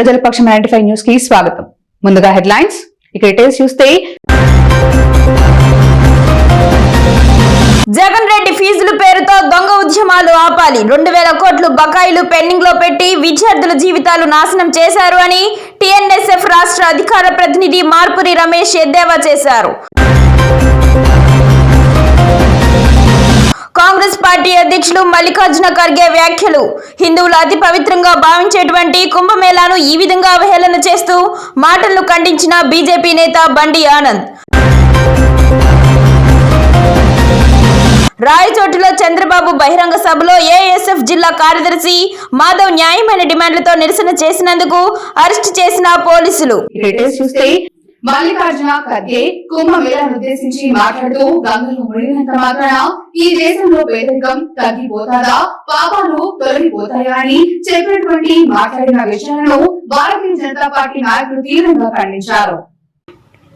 ప్రజల పక్షం ninety five న్యూస్కి స్వాగతం. ముందుగా హెడ్లైన్స్ ఇక డీటెయిల్స్ చూస్తే జగన్ రెడ్డి ఫీజుల పేరుతో దొంగ ఉద్యమాలు ఆపాలి. రెండు వేల కోట్లు బకాయిలు పెండింగ్లో పెట్టి విద్యార్థుల జీవితాలు నాశనం చేశారు అని టిఎన్ఎస్ఎఫ్ రాష్ట్ర అధికార ప్రతినిధి మార్పురి రమేష్ ఎద్దేవా చేశారు. కాంగ్రెస్ పార్టీ అధ్యక్షులు మల్లికార్జున ఖర్గే వ్యాఖ్యలు. హిందువులు అతి పవిత్రంగా భావించేటువంటి కుంభమేళాను ఈ విధంగా అవహేళన చేస్తూ మాటలను ఖండించిన బీజేపీ నేత బండి ఆనంద్. రాయచోటిలో చంద్రబాబు బహిరంగ సభలో ఏఎస్ఎఫ్ జిల్లా కార్యదర్శి మాధవ్ న్యాయమైన డిమాండ్లతో నిరసన చేసినందుకు అరెస్ట్ చేసిన పోలీసులు. చూస్తే మల్లికార్జున ఖర్గే కుంభమేళను ఉద్దేశించి మాట్లాడుతూ గంగలో మునిగినంత మాత్రాన ఈ దేశంలో పేదరికం తగ్గిపోతాదా? పాపాలు తొలగిపోతాయా అని చెప్పినటువంటి మాట్లాడిన విషయాలను భారతీయ జనతా పార్టీ నాయకులు తీవ్రంగా ఖండించారు.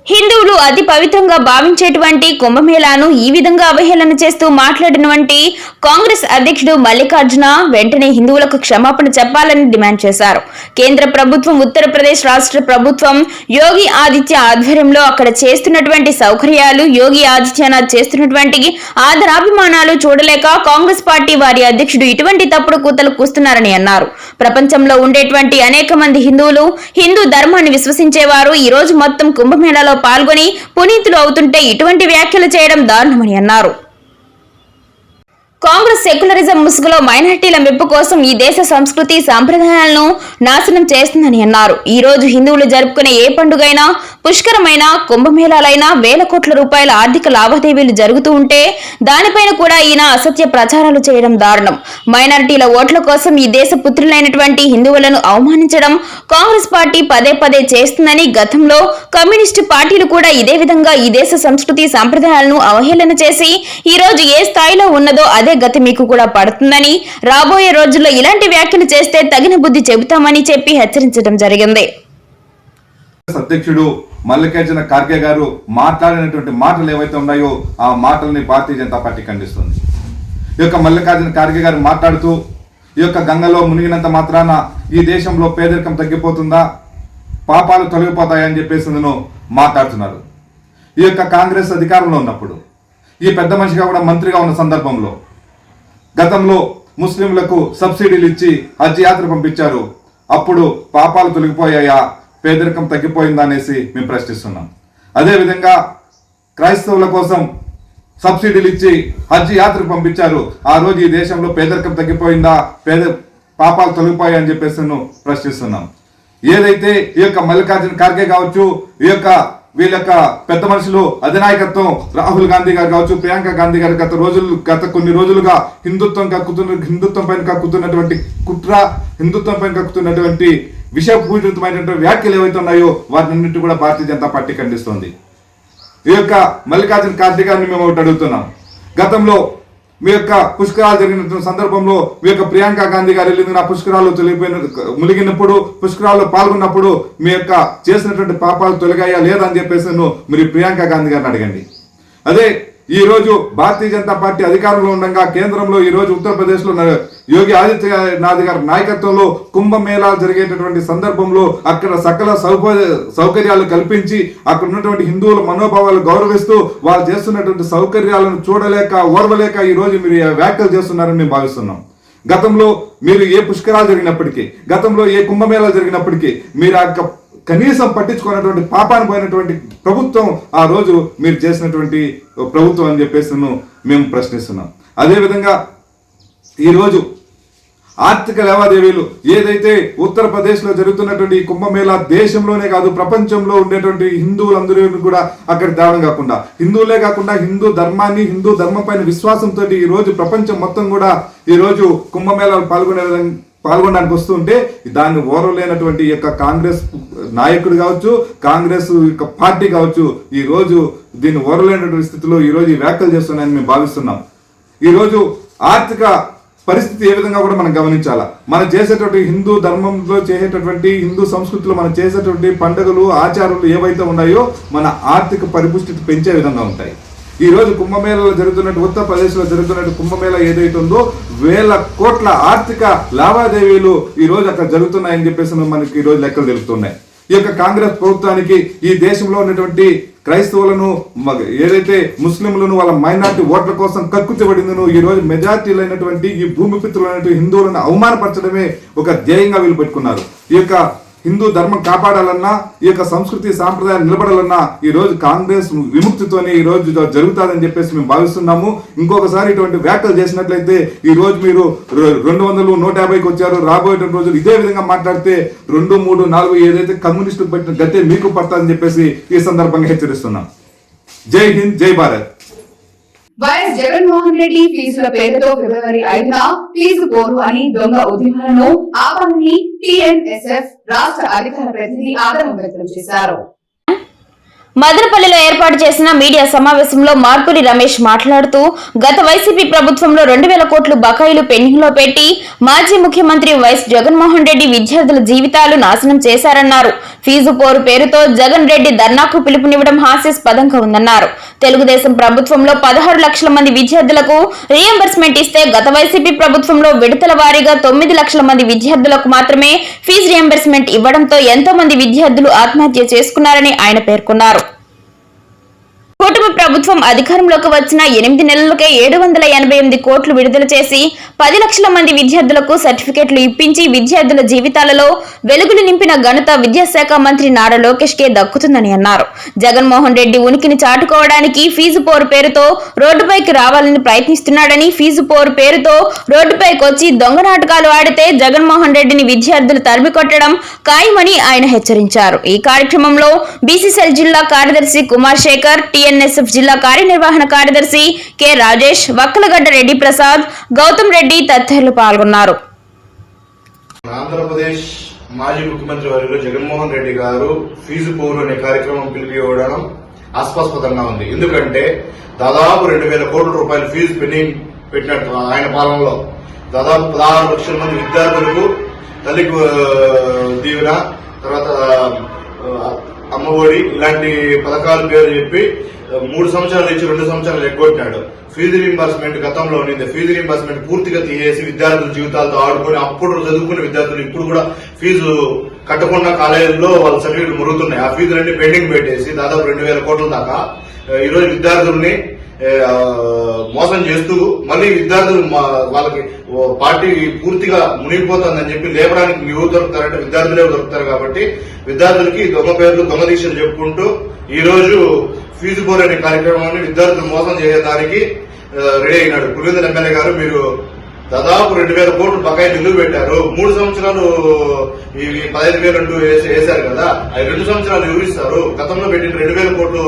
హిందువులు అతి పవిత్రంగా భావించేటువంటి కుంభమేళాను ఈ విధంగా అవహేళన చేస్తూ మాట్లాడినటువంటి కాంగ్రెస్ అధ్యక్షుడు మల్లికార్జున వెంటనే హిందువులకు క్షమాపణ చెప్పాలని డిమాండ్ చేశారు. కేంద్ర ప్రభుత్వం ఉత్తరప్రదేశ్ రాష్ట్ర ప్రభుత్వం యోగి ఆదిత్య ఆధ్వర్యంలో అక్కడ చేస్తున్నటువంటి సౌకర్యాలు యోగి ఆదిత్యనాథ్ చేస్తున్నటువంటి ఆదరాభిమానాలు చూడలేక కాంగ్రెస్ పార్టీ వారి అధ్యక్షుడు ఇటువంటి తప్పుడు కూతలు కూస్తున్నారని అన్నారు. ప్రపంచంలో ఉండేటువంటి అనేక మంది హిందువులు హిందూ ధర్మాన్ని విశ్వసించేవారు. ఈ రోజు మొత్తం కుంభమేళాలో పాల్గొని పునీతులు అవుతుంటే ఇటువంటి వ్యాఖ్యలు చేయడం దారుణమని అన్నారు. కాంగ్రెస్ సెక్యులరిజం ముసుగులో మైనార్టీల మెప్పు కోసం ఈ దేశ సంస్కృతి సాంప్రదాయాలను నాశనం చేస్తుందని అన్నారు. ఈ రోజు హిందువులు జరుపుకునే ఏ పండుగైనా పుష్కరమైన కుంభమేళాలైనా వేల కోట్ల రూపాయల ఆర్థిక లావాదేవీలు జరుగుతూ ఉంటే దానిపైన కూడా ఈయన అసత్య ప్రచారాలు చేయడం దారుణం. మైనారిటీల ఓట్ల కోసం ఈ దేశ పుత్రులైనటువంటి హిందువులను అవమానించడం కాంగ్రెస్ పార్టీ పదే పదే చేస్తుందని గతంలో కమ్యూనిస్టు పార్టీలు కూడా ఇదే విధంగా ఈ దేశ సంస్కృతి సాంప్రదాయాలను అవహేళన చేసి ఈ రోజు ఏ స్థాయిలో ఉన్నదో అదే గతి మీకు కూడా పడుతుందని రాబోయే రోజుల్లో ఇలాంటి వ్యాఖ్యలు చేస్తే తగిన బుద్ధి చెబుతామని చెప్పి హెచ్చరించడం జరిగింది. అధ్యక్షుడు మల్లికార్జున ఖార్గే గారు మాట్లాడినటువంటి మాటలు ఏవైతే ఉన్నాయో ఆ మాటల్ని భారతీయ జనతా పార్టీ ఖండిస్తుంది. ఈ యొక్క మల్లికార్జున ఖార్గే గారు మాట్లాడుతూ ఈ యొక్క గంగలో మునిగినంత మాత్రాన ఈ దేశంలో పేదరికం తగ్గిపోతుందా పాపాలు తొలగిపోతాయని చెప్పేసి నేను మాట్లాడుతున్నారు. ఈ యొక్క కాంగ్రెస్ అధికారంలో ఉన్నప్పుడు ఈ పెద్ద మనిషిగా కూడా మంత్రిగా ఉన్న సందర్భంలో గతంలో ముస్లింలకు సబ్సిడీలు ఇచ్చి హజ్ యాత్ర పంపించారు. అప్పుడు పాపాలు తొలగిపోయాయా? పేదరికం తగ్గిపోయిందా అనేసి మేము ప్రశ్నిస్తున్నాం. అదేవిధంగా క్రైస్తవుల కోసం సబ్సిడీలు ఇచ్చి హజ్ యాత్రకు పంపించారు. ఆ రోజు ఈ దేశంలో పేదరికం తగ్గిపోయిందా? పేద పాపాలు తొలగిపోయాయి అని చెప్పేసి ప్రశ్నిస్తున్నాం. ఏదైతే ఈ యొక్క మల్లికార్జున ఖార్గే కావచ్చు ఈ యొక్క వీళ్ళ యొక్క పెద్ద మనుషులు అధినాయకత్వం రాహుల్ గాంధీ గారు కావచ్చు ప్రియాంక గాంధీ గారు గత రోజులు గత కొన్ని రోజులుగా హిందుత్వం కక్కుతున్న హిందుత్వం పైన కక్కుతున్నటువంటి కుట్ర హిందుత్వం పైన కక్కుతున్నటువంటి విషపూరితమైనటువంటి వ్యాఖ్యలు ఏవైతే ఉన్నాయో వాటినన్నింటి కూడా భారతీయ జనతా పార్టీ ఖండిస్తోంది. ఈ యొక్క మల్లికార్జున ఖార్గే గారిని మేము ఒకటి అడుగుతున్నాం. గతంలో మీ యొక్క పుష్కరాలు జరిగిన సందర్భంలో మీ యొక్క ప్రియాంక గాంధీ గారు వెళ్ళింది. నా పుష్కరాలు తొలగిపోయిన మునిగినప్పుడు పుష్కరాల్లో పాల్గొన్నప్పుడు మీ యొక్క చేసినటువంటి పాపాలు తొలగాయా లేదా అని చెప్పేసి నేను మీరు ప్రియాంక గాంధీ గారిని అడగండి. అదే ఈరోజు భారతీయ జనతా పార్టీ అధికారంలో ఉండగా కేంద్రంలో ఈరోజు ఉత్తరప్రదేశ్లో యోగి ఆదిత్యనాథ్ గారి నాయకత్వంలో కుంభమేళాలు జరిగేటటువంటి సందర్భంలో అక్కడ సకల సౌకర్యాలు కల్పించి అక్కడ ఉన్నటువంటి హిందువుల మనోభావాలు గౌరవిస్తూ వాళ్ళు చేస్తున్నటువంటి సౌకర్యాలను చూడలేక ఓర్వలేక ఈ రోజు మీరు వ్యాఖ్యలు చేస్తున్నారని మేము భావిస్తున్నాం. గతంలో మీరు ఏ పుష్కరాలు జరిగినప్పటికీ గతంలో ఏ కుంభమేళాలు జరిగినప్పటికీ మీరు ఆ యొక్క కనీసం పట్టించుకున్నటువంటి పాపాన్ని పోయినటువంటి ప్రభుత్వం ఆ రోజు మీరు చేసినటువంటి ప్రభుత్వం అని చెప్పేసి మేము ప్రశ్నిస్తున్నాం. అదేవిధంగా ఈరోజు ఆర్థిక లావాదేవీలు ఏదైతే ఉత్తరప్రదేశ్లో జరుగుతున్నటువంటి ఈ కుంభమేళా దేశంలోనే కాదు ప్రపంచంలో ఉండేటువంటి హిందువులందరూ కూడా అక్కడ తేవడం కాకుండా హిందువులే కాకుండా హిందూ ధర్మాన్ని హిందూ ధర్మం పైన విశ్వాసంతో ఈరోజు ప్రపంచం మొత్తం కూడా ఈ రోజు కుంభమేళాలు పాల్గొనే విధంగా పాల్గొనడానికి వస్తుంటే దాన్ని ఓరలేనటువంటి యొక్క కాంగ్రెస్ నాయకుడు కావచ్చు కాంగ్రెస్ యొక్క పార్టీ కావచ్చు ఈరోజు దీన్ని ఓరలేనటువంటి స్థితిలో ఈరోజు ఈ వ్యాఖ్యలు చేస్తున్నాయని మేము భావిస్తున్నాం. ఈరోజు ఆర్థిక పరిస్థితి ఏ విధంగా కూడా మనం గమనించాలా? మనం చేసేటువంటి హిందూ ధర్మంలో చేసేటటువంటి హిందూ సంస్కృతిలో మనం చేసేటువంటి పండుగలు ఆచారాలు ఏవైతే ఉన్నాయో మన ఆర్థిక పరిపుష్టి పెంచే విధంగా ఉంటాయి. ఈ రోజు కుంభమేళలో జరుగుతున్నట్టు ఉత్తరప్రదేశ్లో జరుగుతున్నట్టు కుంభమేళ ఏదైతే ఉందో వేల కోట్ల ఆర్థిక లావాదేవీలు ఈ రోజు అక్కడ జరుగుతున్నాయని చెప్పేసి మనకి ఈ రోజు లెక్కలు తెలుపుతున్నాయి. ఈ యొక్క కాంగ్రెస్ ప్రభుత్వానికి ఈ దేశంలో ఉన్నటువంటి క్రైస్తవులను మ- ఏదైతే ముస్లింలను వాళ్ళ మైనార్టీ ఓట్ల కోసం కక్కుతిబడిందను ఈ రోజు మెజార్టీలైనటువంటి ఈ భూమి పిత్రులైనటువంటి హిందువులను అవమానపరచడమే ఒక ధ్యేయంగా వీళ్ళు పెట్టుకున్నారు. ఈ యొక్క హిందూ ధర్మం కాపాడాలన్నా ఈ యొక్క సంస్కృతి సాంప్రదాయం నిలబడాలన్నా ఈ రోజు కాంగ్రెస్ విముక్తితోనే ఈ రోజు జరుగుతుందని చెప్పేసి మేము భావిస్తున్నాము. ఇంకొకసారి ఇటువంటి వ్యాఖ్యలు చేసినట్లయితే ఈ రోజు మీరు రెండు వందలు నూట యాభైకి వచ్చారు. రాబోయేటువంటి రోజులు ఇదే విధంగా మాట్లాడితే రెండు మూడు నాలుగు ఏదైతే కమ్యూనిస్టు పెట్టిన గతే మీకు పడతాదని చెప్పేసి ఈ సందర్భంగా హెచ్చరిస్తున్నాం. జై హింద్ జై భారత్. వైఎస్ జగన్మోహన్ రెడ్డి ఫీజుల పేరుతో ఫిబ్రవరి ఐదున ఫీజు పోరు అని దొంగ ఉద్యమాలను ఆపాలని టిఎన్ఎస్ఎఫ్ రాష్ట్ర అధికార ప్రతినిధి ఆగ్రహం వ్యక్తం చేశారు. మదనపల్లిలో ఏర్పాటు చేసిన మీడియా సమావేశంలో మార్పురి రమేష్ మాట్లాడుతూ గత వైసీపీ ప్రభుత్వంలో రెండు వేల కోట్లు బకాయిలు పెండింగ్లో పెట్టి మాజీ ముఖ్యమంత్రి వైఎస్ జగన్మోహన్ రెడ్డి విద్యార్థుల జీవితాలు నాశనం చేశారన్నారు. ఫీజు పోరు పేరుతో జగన్ రెడ్డి ధర్నాకు పిలుపునివ్వడం హాస్యాస్పదంగా ఉందన్నారు. తెలుగుదేశం ప్రభుత్వంలో పదహారు లక్షల మంది విద్యార్థులకు రీఎంబర్స్మెంట్ ఇస్తే గత వైసీపీ ప్రభుత్వంలో విడతల వారీగా తొమ్మిది లక్షల మంది విద్యార్థులకు మాత్రమే ఫీజు రీఎంబర్స్మెంట్ ఇవ్వడంతో ఎంతో మంది విద్యార్థులు ఆత్మహత్య చేసుకున్నారని ఆయన పేర్కొన్నారు. కూటమి ప్రభుత్వం అధికారంలోకి వచ్చిన ఎనిమిది నెలలకే ఏడు వందల ఎనభై ఎనిమిది కోట్లు విడుదల చేసి పది లక్షల మంది విద్యార్థులకు సర్టిఫికెట్లు ఇప్పించి విద్యార్థుల జీవితాలలో వెలుగులు నింపిన ఘనత విద్యాశాఖ మంత్రి నారా లోకేష్ కే దక్కుతుందని అన్నారు. జగన్మోహన్ రెడ్డి ఉనికిని చాటుకోవడానికి ఫీజు పోరు పేరుతో రోడ్డుపైకి రావాలని ప్రయత్నిస్తున్నాడని ఫీజు పోరు పేరుతో రోడ్డుపైకి వచ్చి దొంగ నాటకాలు ఆడితే జగన్మోహన్ రెడ్డిని విద్యార్థులు తరిమికొట్టడం ఖాయమని ఆయన హెచ్చరించారు. ఈ కార్యక్రమంలో బీసీసీఎల్ జిల్లా కార్యదర్శి కుమార్ శేఖర్ బీఎన్ఎస్ఎఫ్ జిల్లా కార్యనిర్వహణ కార్యదర్శి కె రాజేష్ వక్కలగడ్డ రెడ్డి ప్రసాద్ గౌతమ్ రెడ్డి తదితరులు పాల్గొన్నారు. ఆంధ్రప్రదేశ్ మాజీ ముఖ్యమంత్రి వారిలో జగన్మోహన్ రెడ్డి గారు ఫీజు పోరు అనే కార్యక్రమం పిలిపివ్వడం ఆస్పాస్పదంగా ఉంది. ఎందుకంటే దాదాపు రెండు వేల కోట్ల రూపాయల ఫీజు పెండింగ్ పెట్టినట్టు ఆయన పాలనలో. దాదాపు పదహారు లక్షల మంది విద్యార్థులకు తల్లికి దీవెన తర్వాత అమ్మఒడి ఇలాంటి పథకాల పేరు చెప్పి మూడు సంవత్సరాలు ఇచ్చి రెండు సంవత్సరాలు ఎగ్గొట్టాడు ఫీజు రీంబర్స్మెంట్ గతంలో ఉన్నింది ఫీజు రీంబర్స్మెంట్ పూర్తిగా తీసేసి విద్యార్థుల జీవితాలతో ఆడుకొని అప్పుడు చదువుకున్న విద్యార్థులు ఇప్పుడు కూడా ఫీజు కట్టకుండా కాలేజీల్లో వాళ్ళ సర్టిఫికేట్ మురుగుతున్నాయి. ఆ ఫీజులన్నీ పెండింగ్ పెట్టేసి దాదాపు రెండు వేల కోట్ల దాకా ఈరోజు విద్యార్థుల్ని మోసం చేస్తూ మళ్ళీ విద్యార్థులు మా- వాళ్ళకి పార్టీ పూర్తిగా మునిగిపోతుందని చెప్పి లేపడానికి ఎవరు దొరుకుతారంటే విద్యార్థులే దొరుకుతారు కాబట్టి విద్యార్థులకి దొంగ పేర్లు దొంగ దీక్షలు చెప్పుకుంటూ ఈ రోజు ఫీజు బోర్ అనే కార్యక్రమాన్ని విద్యార్థులు మోసం చేయడానికి రెడీ అయినాడు. పులివెందుల ఎమ్మెల్యే గారు మీరు దాదాపు రెండు వేల కోట్లు బకాయి నిలువ పెట్టారు? మూడు సంవత్సరాలు ఇవి పదహైదు వేలు రెండు వేసి- వేశారు కదా అవి రెండు సంవత్సరాలు వివరిస్తారు గతంలో పెట్టిన రెండు వేల కోట్లు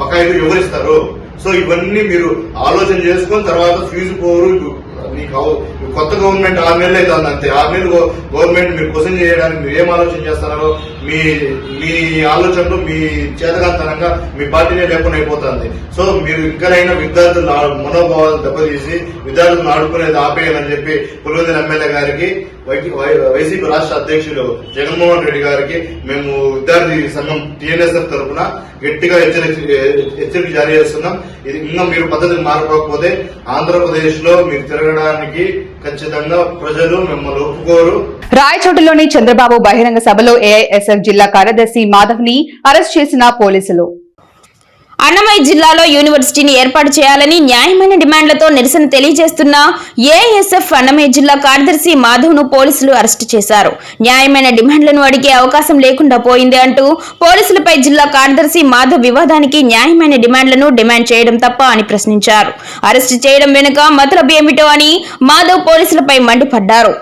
బకాయిలు వివరిస్తారు సో ఇవన్నీ మీరు ఆలోచన చేసుకొని తర్వాత ఫీజు పోరు మీకు కొత్త గవర్నమెంట్ ఆరు నెలలు అవుతుంది అంతే. ఆరు నెలలు గవర్నమెంట్ మీరు క్వశ్చన్ చేయడానికి మీరు ఏం ఆలోచన చేస్తున్నారో మీ మీ ఆలోచనలు మీ చేతకాంతనంగా మీ పార్టీనే లేకుండా అయిపోతుంది. సో మీరు ఇంకనైనా విద్యార్థులు మనోభావాలు దెబ్బతీసి విద్యార్థులను ఆడుకునేది ఆపేయాలని చెప్పి పులివెందుల ఎమ్మెల్యే గారికి వైసీపీ రాష్ట్ర అధ్యక్షులు జగన్మోహన్ రెడ్డి గారికి మేము విద్యార్థి సంఘం టీఎన్ఎస్ఎఫ్ తరఫున గట్టిగా హెచ్చరిక హెచ్చరిక జారీ చేస్తున్నాం. ఇది ఇంకా మీరు పద్ధతిని మారకపోతే ఆంధ్రప్రదేశ్లో మీరు తిరగడానికి ఖచ్చితంగా ప్రజలు మిమ్మల్ని ఒప్పుకోరు. రాయచోటలోని చంద్రబాబు బహిరంగ సభలో ఏఐఎస్ఎఫ్ జిల్లా కార్యదర్శి మాధవ్ని అరెస్ట్ చేసిన పోలీసులు. అన్నమయ్య జిల్లాలో యూనివర్సిటీని ఏర్పాటు చేయాలని న్యాయమైన డిమాండ్లతో నిరసన తెలియజేస్తున్న ఏఎస్ఎఫ్ అన్నమయ్య జిల్లా కార్యదర్శి మాధవ్ను పోలీసులు అరెస్టు చేశారు. న్యాయమైన డిమాండ్లను అడిగే అవకాశం లేకుండా పోయింది అంటూ పోలీసులపై జిల్లా కార్యదర్శి మాధవ్ వివాదానికి న్యాయమైన డిమాండ్లను డిమాండ్ చేయడం తప్ప అని ప్రశ్నించారు. అరెస్టు చేయడం వెనుక మతలబు ఏమిటో అని మాధవ్ పోలీసులపై మండిపడ్డారు.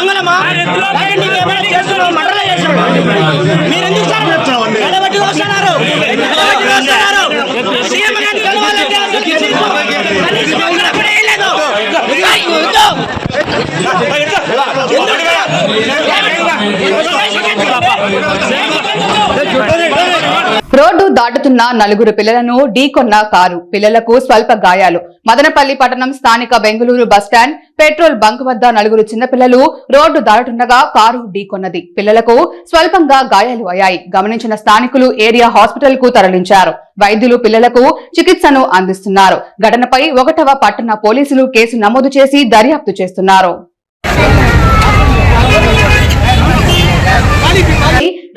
దొంగలమా లేకపోతే నీకేమైనా చేస్తున్నావు? మటలు చేస్తున్నావా? వస్తున్నారు. సీఎం గారిని కలవాలంటే ఎందుకు? రోడ్డు దాటుతున్న నలుగురు పిల్లలను ఢీకొన్న కారు. పిల్లలకు స్వల్ప గాయాలు. మదనపల్లి పట్టణం స్థానిక బెంగళూరు బస్టాండ్ పెట్రోల్ బంక్ వద్ద నలుగురు చిన్నపిల్లలు రోడ్డు దాటుతుండగా కారు ఢీకొన్నది. పిల్లలకు స్వల్పంగా గాయాలు అయ్యాయి. గమనించిన స్థానికులు ఏరియా హాస్పిటల్కు తరలించారు. వైద్యులు పిల్లలకు చికిత్సను అందిస్తున్నారు. ఘటనపై ఒకటవ పట్టణ పోలీసులు కేసు నమోదు చేసి దర్యాప్తు చేస్తున్నారు.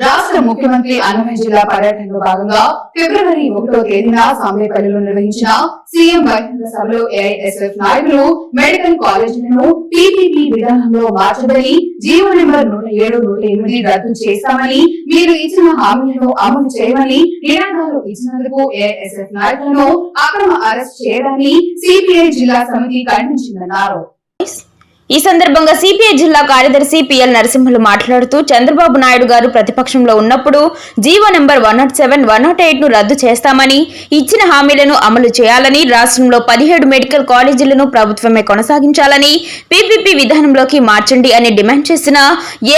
రాష్ట్ర ముఖ్యమంత్రి అన్నమయ్య జిల్లా పర్యటనలో భాగంగా ఫిబ్రవరి ఒకటో తేదీన సామేపల్లిలో నిర్వహించిన సీఎం బహిరంగ సభలో ఏఐఎస్ఎఫ్ నాయకులు మెడికల్ కాలేజీలను పీపీపీ విధానంలో మార్చబడి జీవో నెంబర్ నూట ఏడు నూట ఎనిమిది రద్దు చేస్తామని మీరు ఇచ్చిన హామీలను అమలు చేయమని నినాదాలు ఇచ్చినందుకు ఏఐఎస్ఎఫ్ నాయకులను అక్రమ అరెస్ట్ చేయడాన్ని సిపిఐ జిల్లా సమితి ఖండించిందన్నారు. ఈ సందర్భంగా సిపిఐ జిల్లా కార్యదర్శి పిఎల్ నరసింహులు మాట్లాడుతూ చంద్రబాబు నాయుడు గారు ప్రతిపక్షంలో ఉన్నప్పుడు GO number one nought seven one nought ఎయిట్ను రద్దు చేస్తామని ఇచ్చిన హామీలను అమలు చేయాలని రాష్ట్రంలో పదిహేడు మెడికల్ కాలేజీలను ప్రభుత్వమే కొనసాగించాలని పీపీపీ విధానంలోకి మార్చండి అని డిమాండ్ చేసిన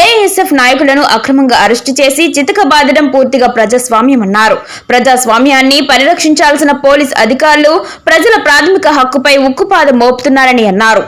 ఏఎస్ఎఫ్ నాయకులను అక్రమంగా అరెస్టు చేసి చితకబాదడం పూర్తిగా ప్రజాస్వామ్యమన్నారు. ప్రజాస్వామ్యాన్ని పరిరక్షించాల్సిన పోలీస్ అధికారులు ప్రజల ప్రాథమిక హక్కుపై ఉక్కుపాదం మోపుతున్నారని అన్నారు.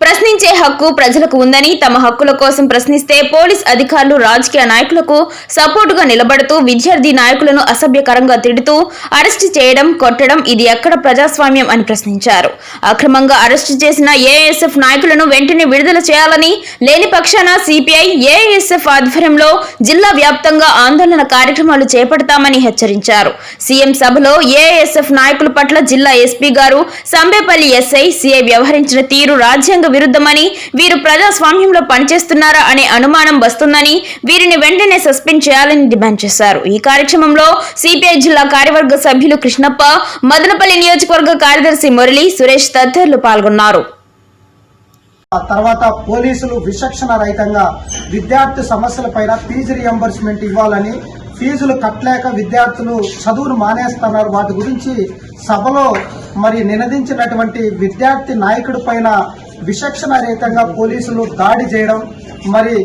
ప్రశ్నించే హక్కు ప్రజలకు ఉందని తమ హక్కుల కోసం ప్రశ్నిస్తే పోలీస్ అధికారులు రాజకీయ నాయకులకు సపోర్టుగా నిలబడుతూ విద్యార్థి నాయకులను అసభ్యకరంగా తిడుతూ అరెస్టు చేయడం కొట్టడం ఇది ఎక్కడ ప్రజాస్వామ్యం అని ప్రశ్నించారు. అక్రమంగా అరెస్టు చేసిన ఏఎస్ఎఫ్ నాయకులను వెంటనే విడుదల చేయాలని లేని పక్షాన సిపిఐ ఏఎస్ఎఫ్ ఆధ్వర్యంలో జిల్లా వ్యాప్తంగా ఆందోళన కార్యక్రమాలు చేపడతామని హెచ్చరించారు. సీఎం సభలో ఏఎస్ఎఫ్ నాయకుల పట్ల జిల్లా ఎస్పీ గారు సంబేపల్లి ఎస్ఐ సిఐ వ్యవహరించిన తీరు రాజ్యాంగ విరుద్ధమని వీరు ప్రజాస్వామ్యంలో పనిచేస్తున్నారా అనే అనుమానం వస్తుందని వీరిని వెంటనే సస్పెండ్ చేయాలని డిమాండ్ చేశారు. ఈ కార్యక్రమంలో సిపిఐ జిల్లా కార్యవర్గ సభ్యులు కృష్ణప్ప మదనపల్లి నియోజకవర్గ కార్యదర్శి మురళి సురేష్ తదితరులు పాల్గొన్నారు. తర్వాత పోలీసులు విచక్షణ రహితంగా విద్యార్థి సమస్యలపైన ఫీజు రియంబర్స్మెంట్ ఇవ్వాలని ఫీజులు కట్టలేక విద్యార్థులు చదువును మానేస్తున్నారు. వాటి గురించి సభలో మరి నినదించినటువంటి విద్యార్థి నాయకుడి పైన విచక్షణ రహితంగా పోలీసులు దాడి చేయడం మరి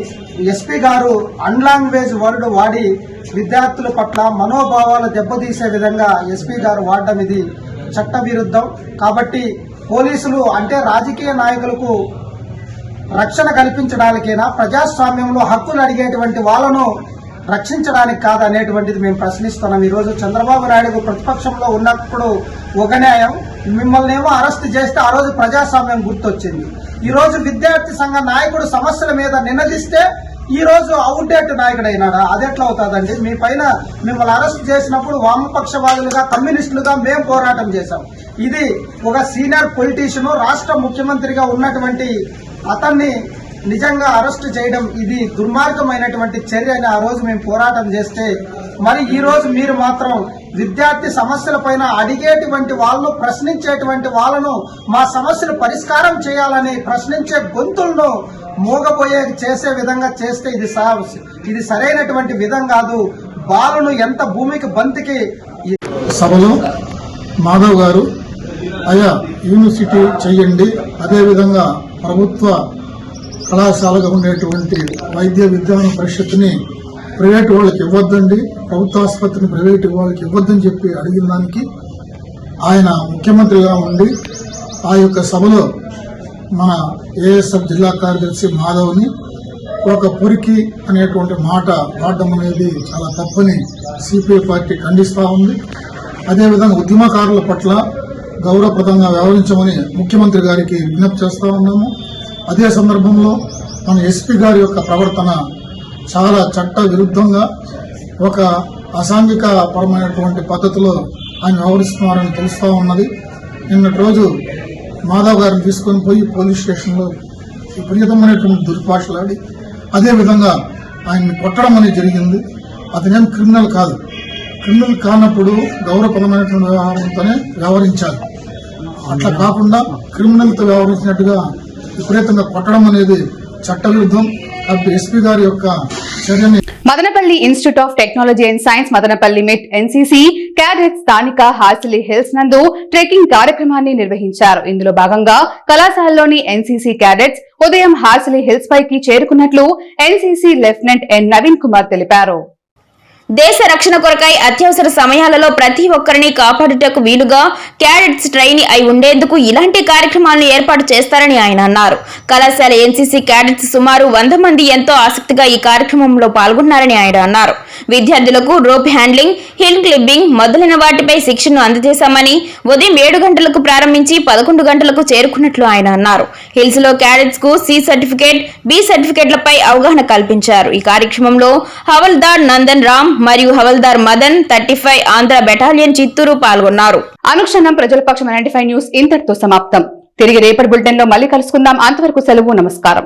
ఎస్పీ గారు అన్లాంగ్వేజ్ వర్డ్ వాడి విద్యార్థుల పట్ల మనోభావాలు దెబ్బతీసే విధంగా ఎస్పీ గారు వాడడం ఇది చట్టవిరుద్ధం. కాబట్టి పోలీసులు అంటే రాజకీయ నాయకులకు రక్షణ కల్పించడానికైనా ప్రజాస్వామ్యంలో హక్కులు అడిగేటువంటి వాళ్ళను రక్షించడానికి కాదనేటువంటిది మేము ప్రశ్నిస్తున్నాం. ఈరోజు చంద్రబాబు నాయుడు ప్రతిపక్షంలో ఉన్నప్పుడు ఒక న్యాయం మిమ్మల్ని ఏమో అరెస్ట్ చేస్తే ఆ రోజు ప్రజాస్వామ్యం గుర్తొచ్చింది. ఈరోజు విద్యార్థి సంఘ నాయకుడు సమస్యల మీద నినదిస్తే ఈ రోజు అవుట్డేట్ నాయకుడు అయినాడా అది ఎట్లా అవుతుందండి? మీ పైన మిమ్మల్ని అరెస్ట్ చేసినప్పుడు వామపక్షవాదులుగా కమ్యూనిస్టులుగా మేము పోరాటం చేశాం. ఇది ఒక సీనియర్ పొలిటీషియన్ రాష్ట్ర ముఖ్యమంత్రిగా ఉన్నటువంటి అతన్ని నిజంగా అరెస్ట్ చేయడం ఇది దుర్మార్గమైనటువంటి చర్య అని ఆ రోజు మేము పోరాటం చేస్తే మరి ఈ రోజు మీరు మాత్రం విద్యార్థి సమస్యల పైన అడిగేటువంటి వాళ్ళను ప్రశ్నించేటువంటి వాళ్ళను మా సమస్యలు పరిష్కారం చేయాలని ప్రశ్నించే గొంతులను మూగపోయే చేసే విధంగా చేస్తే ఇది సా- ఇది సరైనటువంటి విధం కాదు. బాలను ఎంత భూమికి బంతికి సభలో మాధవ్ గారు అయా యూనివర్సిటీ చేయండి అదేవిధంగా ప్రభుత్వ కళాశాలగా ఉండేటువంటి వైద్య విజ్ఞాన పరిషత్తుని ప్రైవేట్ వాళ్ళకి ఇవ్వద్దండి ప్రభుత్వ ఆసుపత్రిని ప్రైవేట్ వాళ్ళకి ఇవ్వద్దని చెప్పి అడిగిన దానికి ఆయన ముఖ్యమంత్రిగా ఉండి ఆ యొక్క సభలో మన ఏఎస్ఎఫ్ జిల్లా కార్యదర్శి మాధవ్ని ఒక పురికి అనేటువంటి మాట వాడడం అనేది చాలా తప్పని సిపిఐ పార్టీ ఖండిస్తూ ఉంది. అదేవిధంగా ఉద్యమకారుల పట్ల గౌరవప్రదంగా వ్యవహరించమని ముఖ్యమంత్రి గారికి విజ్ఞప్తి చేస్తూ ఉన్నాము. అదే సందర్భంలో మన ఎస్పీ గారి యొక్క ప్రవర్తన చాలా చట్ట విరుద్ధంగా ఒక అసాంఘిక పరమైనటువంటి పద్ధతిలో ఆయన వ్యవహరిస్తున్నారని తెలుస్తూ ఉన్నది. నిన్నటి రోజు మాధవ్ గారిని తీసుకొని పోయి పోలీస్ స్టేషన్లో విపరీతమైనటువంటి దుర్భాషలాడి అదేవిధంగా ఆయన్ని కొట్టడం అనేది జరిగింది. అతనేం క్రిమినల్ కాదు. క్రిమినల్ కానప్పుడు గౌరవపరమైనటువంటి వ్యవహారంతోనే వ్యవహరించాలి. అట్లా కాకుండా క్రిమినల్తో వ్యవహరించినట్టుగా విపరీతంగా కొట్టడం అనేది చట్టవిరుద్ధం. ఎస్పీ గారి యొక్క చర్యని Madanapalle institute of technology and science Madanapalle MIT NCC cadet స్థానిక హార్సిలీ హిల్స్ నందు ట్రెక్కింగ్ కార్యక్రమాన్ని నిర్వహించారు. ఇందులో భాగంగా కళాశాలలోని ఎన్సీసీ క్యాడెట్స్ ఉదయం హార్సిలీ హిల్స్ పైకి చేరుకున్నట్లు NCC lieutenant N Naveen Kumar తెలిపారు. దేశ రక్షణ కొరకై అత్యవసర సమయాలలో ప్రతి ఒక్కరిని కాపాడుటకు వీలుగా క్యాడెట్స్ ట్రైనీ అయి ఉండేందుకు ఇలాంటి కార్యక్రమాలను ఏర్పాటు చేస్తారని ఆయన అన్నారు. కళాశాల ఎన్సీసీ క్యాడెట్స్ సుమారు వంద మంది ఎంతో ఆసక్తిగా ఈ కార్యక్రమంలో పాల్గొన్నారని ఆయన అన్నారు. విద్యార్థులకు రోప్ హ్యాండ్లింగ్ హిల్ క్లిబ్బింగ్ మొదలైన వాటిపై శిక్షణను అందజేశామని ఉదయం ఏడు గంటలకు ప్రారంభించి పదకొండు గంటలకు చేరుకున్నట్లు ఆయన అన్నారు. హిల్స్లో క్యాడెట్స్కు సి సర్టిఫికేట్ బి సర్టిఫికేట్లపై అవగాహన కల్పించారు. ఈ కార్యక్రమంలో హవల్దార్ నందన్ రామ్ మరియు havildar Madan thirty five Andhra battalion Chittoor పాల్గొన్నారు. అనుక్షణం ప్రజల పక్షం నైన్టీ న్యూస్ ఇంతటితో సమాప్తం. తిరిగి రేపటి బులెటిన్లో మళ్ళీ కలుసుకుందాం. అంతవరకు సెలవు నమస్కారం.